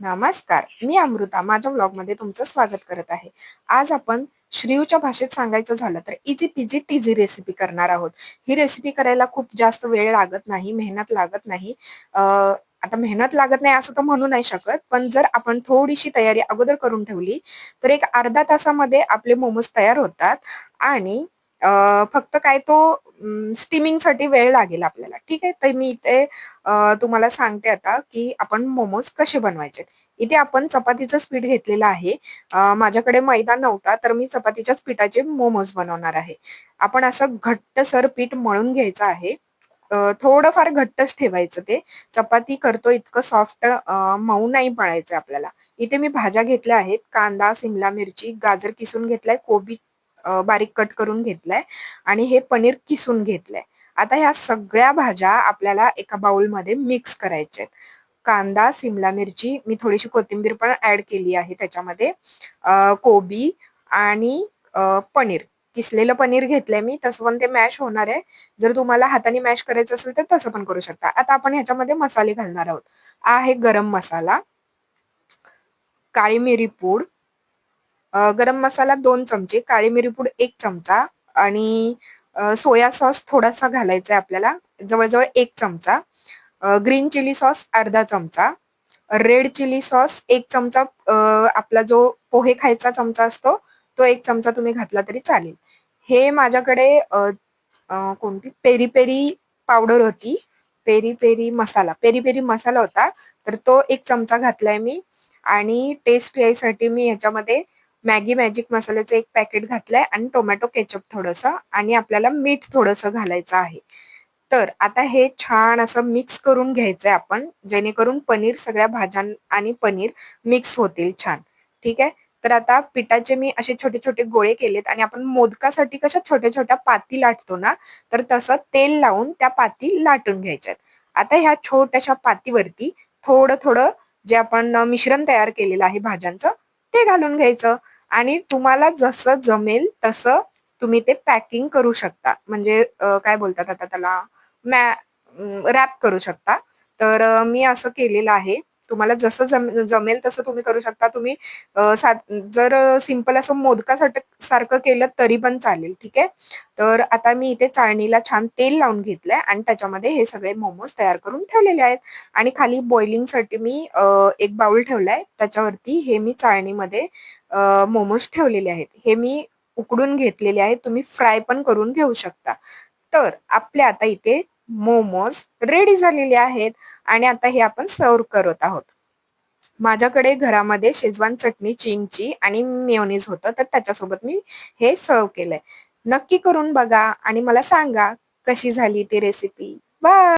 नमस्कार मी अमृता. माझ्या ब्लॉगमध्ये तुमचं स्वागत करत आहे. आज आपण श्रीयूच्या भाषेत सांगायचं झालं तर इझी पिजी टीजी रेसिपी करणार आहोत. ही रेसिपी करायला खूप जास्त वेळ लागत नाही मेहनत लागत नाही. आता मेहनत लागत नाही असं तर म्हणू नाही शकत पण जर आपण थोडीशी तयारी अगोदर करून ठेवली तर एक अर्धा तासामध्ये आपले मोमोज तयार होतात आणि फक्त काय तो स्टीमिंगसाठी वेळ लागेल आपल्याला. ठीक आहे? तर मी इथे तुम्हाला सांगते आता की आपण मोमोज कसे बनवायचे. इथे आपण चपातीचं पीठ घेतलेलं आहे. माझ्याकडे मैदा नव्हता तर मी चपातीच्याच पिठाचे मोमोज बनवणार आहे. आपण असं घट्टसर पीठ मळून घ्यायचं आहे. थोडंफार घट्टच ठेवायचं ते. चपाती करतो इतकं सॉफ्ट मऊ नाही पडायचं आपल्याला. इथे मी भाज्या घेतल्या आहेत. कांदा सिमला मिरची गाजर किसून घेतलाय कोबी बारीक कट करून घेतलाय आणि हे पनीर किसून घेतलंय. आता ह्या सगळ्या भाज्या आपल्याला एका बाउलमध्ये मिक्स करायच्या आहेत. कांदा सिमला मिरची मी थोडीशी कोथिंबीर पण ऍड केली आहे त्याच्यामध्ये. कोबी आणि पनीर. किसलेलं पनीर घेतलंय मी तसं पण ते मॅश होणार आहे. जर तुम्हाला हाताने मॅश करायचं असेल तर तसं पण करू शकता. आता आपण ह्याच्यामध्ये मसाले घालणार आहोत. आहे गरम मसाला काळी मिरी पूड गरम मसाला दोन चमचे काळी मिरी पूड एक चमचा आणि सोया सॉस थोडासा घालायचा आहे आपल्याला जवळजवळ एक चमचा. ग्रीन चिली सॉस अर्धा चमचा. रेड चिली सॉस एक चमचा आपला जो पोहे खायचा चमचा असतो तो एक चमचा तुम्ही घातला तरी चालेल. हे माझ्याकडे कोणती? पेरी पेरी पावडर होती. Peri peri masala. Peri peri masala होता तर तो एक चमचा घातलाय मी. आणि टेस्ट यायसाठी मी ह्याच्यामध्ये मॅगी मॅजिक मसाल्याचं एक पॅकेट घातलंय आणि टोमॅटो केचप थोडंसं आणि आपल्याला मीठ थोडंसं घालायचं आहे. तर आता हे छान असं मिक्स करून घ्यायचंय आपण जेणेकरून पनीर सगळ्या भाज्यां आणि पनीर मिक्स होतील छान. ठीक आहे? तर आता पिठाचे मी असे छोटे छोटे गोळे केलेत आणि आपण मोदकासाठी कशा छोट्या छोट्या पाती लाटतो ना तर तसं तेल लावून त्या पाती लाटून घ्यायच्यात. आता ह्या छोट्याशा पातीवरती थोडं थोडं जे आपण मिश्रण तयार केलेलं आहे भाज्यांचं ते घालून घ्यायचं. आणि तुम्हाला जसं जमेल तसं तुम्ही ते पॅकिंग करू शकता. म्हणजे काय बोलतात आता त्याला? मॅ रॅप करू शकता. तर मी असं केलेलं आहे. तुम्हाला जसं जम जमेल तसं तुम्ही करू शकता. तुम्ही सा जर सिंपल असं मोदकासाठी सारखं केलं तरी पण चालेल ठीक आहे? तर आता मी इथे चाळणीला छान तेल लावून घेतलंय आणि त्याच्यामध्ये हे सगळे मोमोज तयार करून ठेवलेले आहेत. आणि खाली बॉइलिंगसाठी मी एक बाउल ठेवलाय. त्याच्यावरती हे मी चाळणीमध्ये मोमोज ठेवलेले आहेत. हे मी उकडून घेतलेले आहेत. तुम्ही फ्राय पण करून घेऊ शकता. तर आपले आता इथे मोमोज रेडी झालेले आहेत आणि आता हे आपण सर्व करत आहोत. माझ्याकडे घरामध्ये शेजवान चटणी चिंगची आणि मेयोनीज होतं तर त्याच्यासोबत मी हे सर्व केलंय. नक्की करून बघा आणि मला सांगा कशी झाली ती रेसिपी बाय